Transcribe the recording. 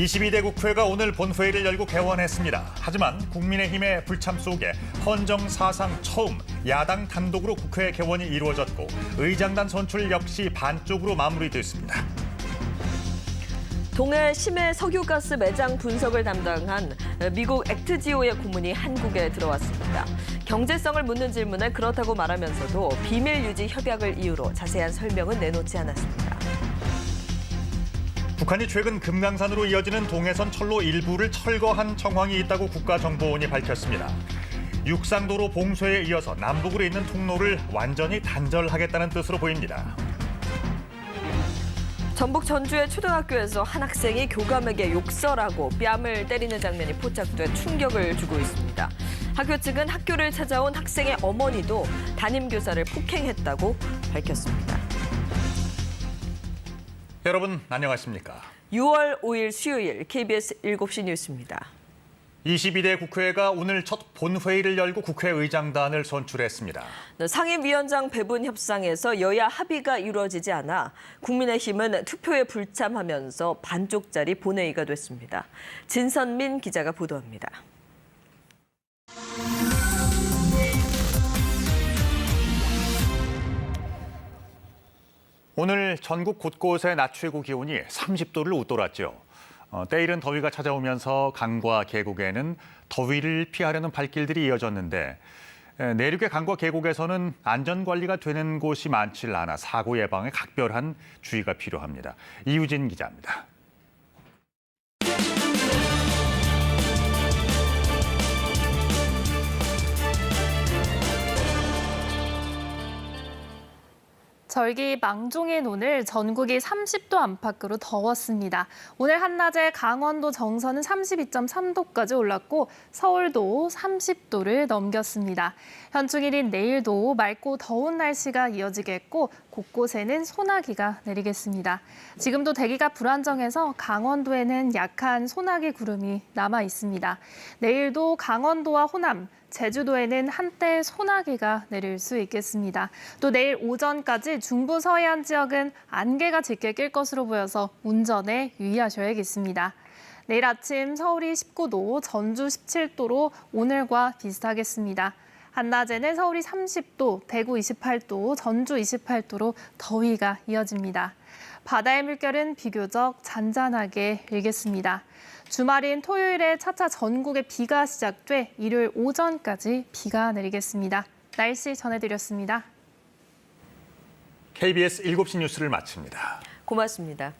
22대 국회가 오늘 본회의를 열고 개원했습니다. 하지만 국민의힘의 불참 속에 헌정 사상 처음 야당 단독으로 국회 개원이 이루어졌고 의장단 선출 역시 반쪽으로 마무리됐습니다. 동해 심해 석유가스 매장 분석을 담당한 미국 액트지오의 고문이 한국에 들어왔습니다. 경제성을 묻는 질문에 그렇다고 말하면서도 비밀 유지 협약을 이유로 자세한 설명은 내놓지 않았습니다. 북한이 최근 금강산으로 이어지는 동해선 철로 일부를 철거한 정황이 있다고 국가정보원이 밝혔습니다. 육상도로 봉쇄에 이어서 남북으로 있는 통로를 완전히 단절하겠다는 뜻으로 보입니다. 전북 전주의 초등학교에서 한 학생이 교감에게 욕설하고 뺨을 때리는 장면이 포착돼 충격을 주고 있습니다. 학교 측은 학교를 찾아온 학생의 어머니도 담임 교사를 폭행했다고 밝혔습니다. 여러분 안녕하십니까? 6월 5일 수요일 KBS 7시 뉴스입니다. 22대 국회가 오늘 첫 본회의를 열고 국회의장단을 선출했습니다. 네, 상임위원장 배분 협상에서 여야 합의가 이루어지지 않아 국민의힘은 투표에 불참하면서 반쪽짜리 본회의가 됐습니다. 진선민 기자가 보도합니다. 오늘 전국 곳곳의 낮 최고 기온이 30도를 웃돌았죠. 어, 때이른 더위가 찾아오면서 강과 계곡에는 더위를 피하려는 발길들이 이어졌는데 에, 내륙의 강과 계곡에서는 안전 관리가 되는 곳이 많지 않아 사고 예방에 각별한 주의가 필요합니다. 이유진 기자입니다. 절기 망종인 오늘 전국이 30도 안팎으로 더웠습니다. 오늘 한낮에 강원도 정선은 32.3도까지 올랐고 서울도 30도를 넘겼습니다. 현충일인 내일도 맑고 더운 날씨가 이어지겠고 곳곳에는 소나기가 내리겠습니다. 지금도 대기가 불안정해서 강원도에는 약한 소나기 구름이 남아 있습니다. 내일도 강원도와 호남, 제주도에는 한때 소나기가 내릴 수 있겠습니다. 또 내일 오전까지 중부 서해안 지역은 안개가 짙게 낄 것으로 보여서 운전에 유의하셔야겠습니다. 내일 아침 서울이 19도, 전주 17도로 오늘과 비슷하겠습니다. 한낮에는 서울이 30도, 대구 28도, 전주 28도로 더위가 이어집니다. 바다의 물결은 비교적 잔잔하게 일겠습니다. 주말인 토요일에 차차 전국에 비가 시작돼 일요일 오전까지 비가 내리겠습니다. 날씨 전해드렸습니다. KBS 7시 뉴스를 마칩니다. 고맙습니다.